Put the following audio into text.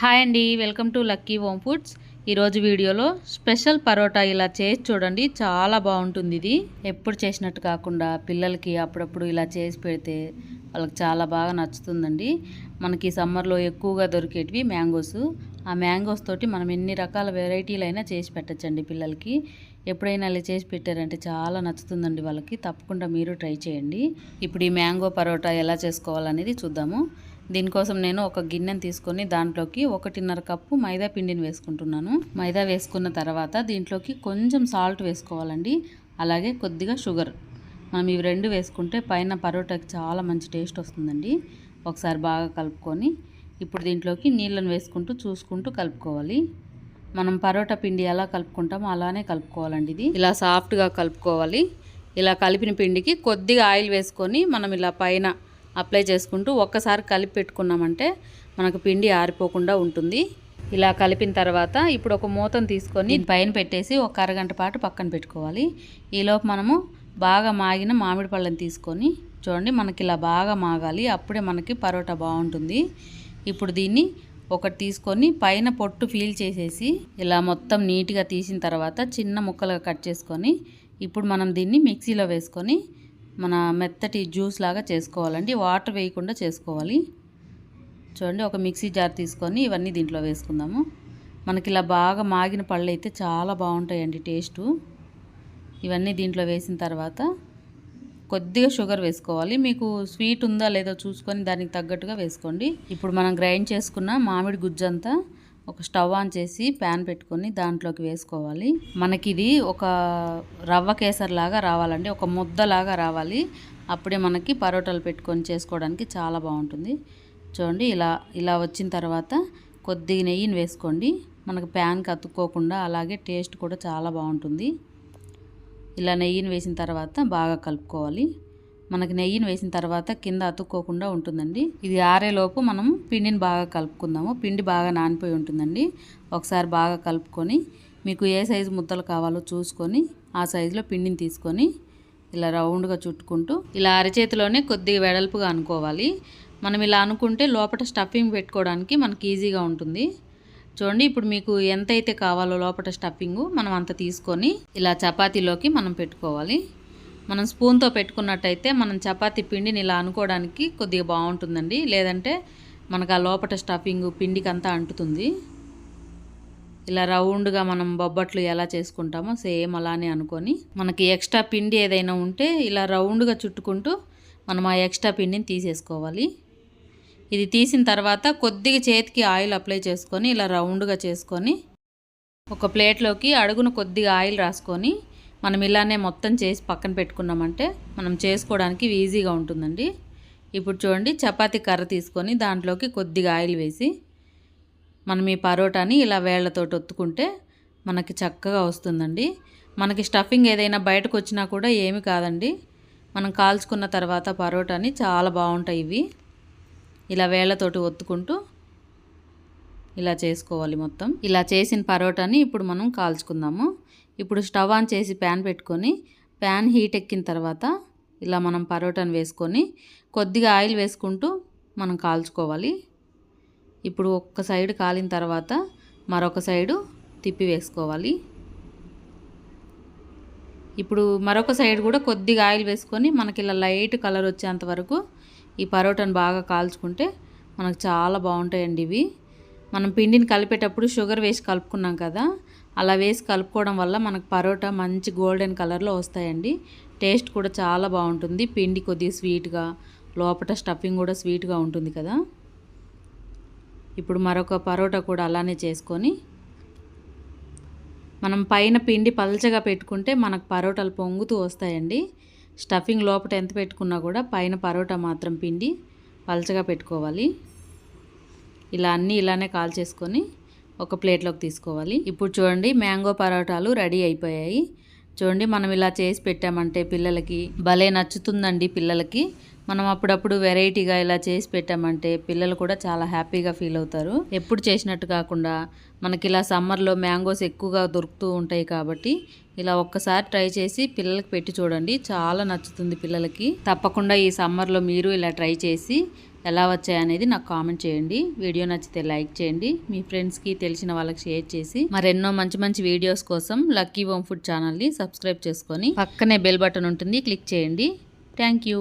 Hi అండి welcome to lucky home foods. ఈరోజు వీడియోలో స్పెషల్ పరోటా ఇలా చేసి చూడండి చాలా బాగుంటుంది ఇది. ఎప్పుడు చేసినట్టు కాకుండా పిల్లలకి అప్పుడప్పుడు ఇలా చేసి పెడితే వాళ్ళకి చాలా బాగా నచ్చుతుందండి. మనకి సమ్మర్లో ఎక్కువగా దొరికేటివి మ్యాంగోస్. ఆ మ్యాంగోస్ తోటి మనం ఎన్ని రకాల వెరైటీలు అయినా చేసి పెట్టచ్చండి పిల్లలకి. ఎప్పుడైనా ఇలా చేసి పెట్టారంటే చాలా నచ్చుతుందండి వాళ్ళకి. తప్పకుండా మీరు ట్రై చేయండి. ఇప్పుడు ఈ మ్యాంగో పరోటా ఎలా చేసుకోవాలనేది చూద్దాము. దీనికోసం నేను ఒక గిన్నెను తీసుకొని దాంట్లోకి ఒకటిన్నర కప్పు మైదా పిండిని వేసుకుంటున్నాను. మైదా వేసుకున్న తర్వాత దీంట్లోకి కొంచెం సాల్ట్ వేసుకోవాలండి. అలాగే కొద్దిగా షుగర్. మనం ఇవి రెండు వేసుకుంటే పైన పరోటాకి చాలా మంచి టేస్ట్ వస్తుందండి. ఒకసారి బాగా కలుపుకొని ఇప్పుడు దీంట్లోకి నీళ్ళను వేసుకుంటూ చూసుకుంటూ కలుపుకోవాలి. మనం పరోటా పిండి ఎలా కలుపుకుంటామో అలానే కలుపుకోవాలండి ఇది. ఇలా సాఫ్ట్గా కలుపుకోవాలి. ఇలా కలిపిన పిండికి కొద్దిగా ఆయిల్ వేసుకొని మనం ఇలా పైన అప్లై చేసుకుంటూ ఒక్కసారి కలిపి పెట్టుకున్నామంటే మనకు పిండి ఆరిపోకుండా ఉంటుంది. ఇలా కలిపిన తర్వాత ఇప్పుడు ఒక మూతను తీసుకొని పైన పెట్టేసి ఒక అరగంట పాటు పక్కన పెట్టుకోవాలి. ఈలోపు మనము బాగా మాగిన మామిడి పళ్ళని తీసుకొని చూడండి మనకి ఇలా బాగా మాగాలి. అప్పుడే మనకి పరోటా బాగుంటుంది. ఇప్పుడు దీన్ని ఒకటి తీసుకొని పైన పొట్టు ఫీల్ చేసేసి ఇలా మొత్తం నీట్గా తీసిన తర్వాత చిన్న ముక్కలుగా కట్ చేసుకొని ఇప్పుడు మనం దీన్ని మిక్సీలో వేసుకొని మన మెత్తటి జ్యూస్ లాగా చేసుకోవాలండి. వాటర్ వేయకుండా చేసుకోవాలి. చూడండి ఒక మిక్సీ జార్ తీసుకొని ఇవన్నీ దీంట్లో వేసుకుందాము. మనకి ఇలా బాగా మాగిన పళ్ళు అయితే చాలా బాగుంటాయండి టేస్టు. ఇవన్నీ దీంట్లో వేసిన తర్వాత కొద్దిగా షుగర్ వేసుకోవాలి. మీకు స్వీట్ ఉందా లేదో చూసుకొని దానికి తగ్గట్టుగా వేసుకోండి. ఇప్పుడు మనం గ్రైండ్ చేసుకున్న మామిడి గుజ్జంతా ఒక స్టవ్ ఆన్ చేసి ప్యాన్ పెట్టుకొని దాంట్లోకి వేసుకోవాలి. మనకి ఇది ఒక రవ్వ కేసర్ లాగా రావాలండి. ఒక ముద్దలాగా రావాలి. అప్పుడే మనకి పరోటాలు పెట్టుకొని చేసుకోవడానికి చాలా బాగుంటుంది. చూడండి ఇలా ఇలా వచ్చిన తర్వాత కొద్దిగా నెయ్యిని వేసుకోండి. మనకు ప్యాన్కి అతుక్కోకుండా అలాగే టేస్ట్ కూడా చాలా బాగుంటుంది. ఇలా నెయ్యిని వేసిన తర్వాత బాగా కలుపుకోవాలి. మనకి నెయ్యిని వేసిన తర్వాత కింద అతుక్కోకుండా ఉంటుందండి. ఇది ఆరేలోపు మనం పిండిని బాగా కలుపుకుందాము. పిండి బాగా నానిపోయి ఉంటుందండి. ఒకసారి బాగా కలుపుకొని మీకు ఏ సైజు ముద్దలు కావాలో చూసుకొని ఆ సైజులో పిండిని తీసుకొని ఇలా రౌండ్గా చుట్టుకుంటూ ఇలా అరచేతిలోనే కొద్దిగా వెడల్పుగా అనుకోవాలి. మనం ఇలా అనుకుంటే లోపల స్టఫింగ్ పెట్టుకోవడానికి మనకి ఈజీగా ఉంటుంది. చూడండి ఇప్పుడు మీకు ఎంతైతే కావాలో లోపల స్టఫింగ్ మనం అంత తీసుకొని ఇలా చపాతీలోకి మనం పెట్టుకోవాలి. మనం స్పూన్తో పెట్టుకున్నట్టయితే మనం చపాతీ పిండిని ఇలా అనుకోవడానికి కొద్దిగా బాగుంటుందండి. లేదంటే మనకు ఆ లోపల స్టఫింగ్ పిండికి అంతా అంటుతుంది. ఇలా రౌండ్గా మనం బొబ్బట్లు ఎలా చేసుకుంటామో సేమ్ అలానే అనుకొని మనకి ఎక్స్ట్రా పిండి ఏదైనా ఉంటే ఇలా రౌండ్గా చుట్టుకుంటూ మనం ఆ ఎక్స్ట్రా పిండిని తీసేసుకోవాలి. ఇది తీసిన తర్వాత కొద్దిగా చేతికి ఆయిల్ అప్లై చేసుకొని ఇలా రౌండ్గా చేసుకొని ఒక ప్లేట్లోకి అడుగున కొద్దిగా ఆయిల్ రాసుకొని మనం ఇలానే మొత్తం చేసి పక్కన పెట్టుకున్నామంటే మనం చేసుకోవడానికి ఈజీగా ఉంటుందండి. ఇప్పుడు చూడండి చపాతీ కర్ర తీసుకొని దాంట్లోకి కొద్దిగా ఆయిల్ వేసి మనం ఈ పరోటాని ఇలా వేళ్ళతోటి ఒత్తుకుంటే మనకి చక్కగా వస్తుందండి. మనకి స్టఫింగ్ ఏదైనా బయటకు వచ్చినా కూడా ఏమి కాదండి. మనం కాల్చుకున్న తర్వాత పరోటాని చాలా బాగుంటాయి ఇవి. ఇలా వేళ్ళతోటి ఒత్తుకుంటూ ఇలా చేసుకోవాలి మొత్తం. ఇలా చేసిన పరోటాని ఇప్పుడు మనం కాల్చుకుందాము. ఇప్పుడు స్టవ్ ఆన్ చేసి ప్యాన్ పెట్టుకొని ప్యాన్ హీట్ ఎక్కిన తర్వాత ఇలా మనం పరోటాను వేసుకొని కొద్దిగా ఆయిల్ వేసుకుంటూ మనం కాల్చుకోవాలి. ఇప్పుడు ఒక్క సైడ్ కాలిన తర్వాత మరొక సైడు తిప్పి వేసుకోవాలి. ఇప్పుడు మరొక సైడ్ కూడా కొద్దిగా ఆయిల్ వేసుకొని మనకి ఇలా లైట్ కలర్ వచ్చేంత వరకు ఈ పరోటాను బాగా కాల్చుకుంటే మనకు చాలా బాగుంటాయండి ఇవి. మనం పిండిని కలిపేటప్పుడు షుగర్ వేసి కలుపుకున్నాం కదా అలా వేసి కలుపుకోవడం వల్ల మనకు పరోటా మంచి గోల్డెన్ కలర్లో వస్తాయండి. టేస్ట్ కూడా చాలా బాగుంటుంది. పిండి కొద్దిగా స్వీట్గా లోపల స్టఫింగ్ కూడా స్వీట్గా ఉంటుంది కదా. ఇప్పుడు మరొక పరోటా కూడా అలానే చేసుకొని మనం పైన పిండి పల్చగా పెట్టుకుంటే మనకు పరోటాలు పొంగుతూ వస్తాయండి. స్టఫింగ్ లోపల ఎంత పెట్టుకున్నా కూడా పైన పరోటా మాత్రం పిండి పల్చగా పెట్టుకోవాలి. ఇలా అన్నీ ఇలానే కాల్ చేసుకొని ఒక ప్లేట్లోకి తీసుకోవాలి. ఇప్పుడు చూడండి మ్యాంగో పరోటాలు రెడీ అయిపోయాయి. చూడండి మనం ఇలా చేసి పెట్టామంటే పిల్లలకి భలే నచ్చుతుందండి పిల్లలకి. మనం అప్పుడప్పుడు వెరైటీగా ఇలా చేసి పెట్టామంటే పిల్లలు కూడా చాలా హ్యాపీగా ఫీల్ అవుతారు. ఎప్పుడు చేసినట్టు కాకుండా మనకి ఇలా సమ్మర్లో మ్యాంగోస్ ఎక్కువగా దొరుకుతూ ఉంటాయి కాబట్టి ఇలా ఒక్కసారి ట్రై చేసి పిల్లలకి పెట్టి చూడండి. చాలా నచ్చుతుంది పిల్లలకి. తప్పకుండా ఈ సమ్మర్లో మీరు ఇలా ట్రై చేసి ఎలా వచ్చాయనేది నాకు కామెంట్ చేయండి. వీడియో నచ్చితే లైక్ చేయండి. మీ ఫ్రెండ్స్కి తెలిసిన వాళ్ళకి షేర్ చేసి మరెన్నో మంచి మంచి వీడియోస్ కోసం లక్కీ హోమ్ ఫుడ్ ఛానల్ని సబ్స్క్రైబ్ చేసుకొని పక్కనే బెల్ బటన్ ఉంటుంది. క్లిక్ చేయండి. Thank you.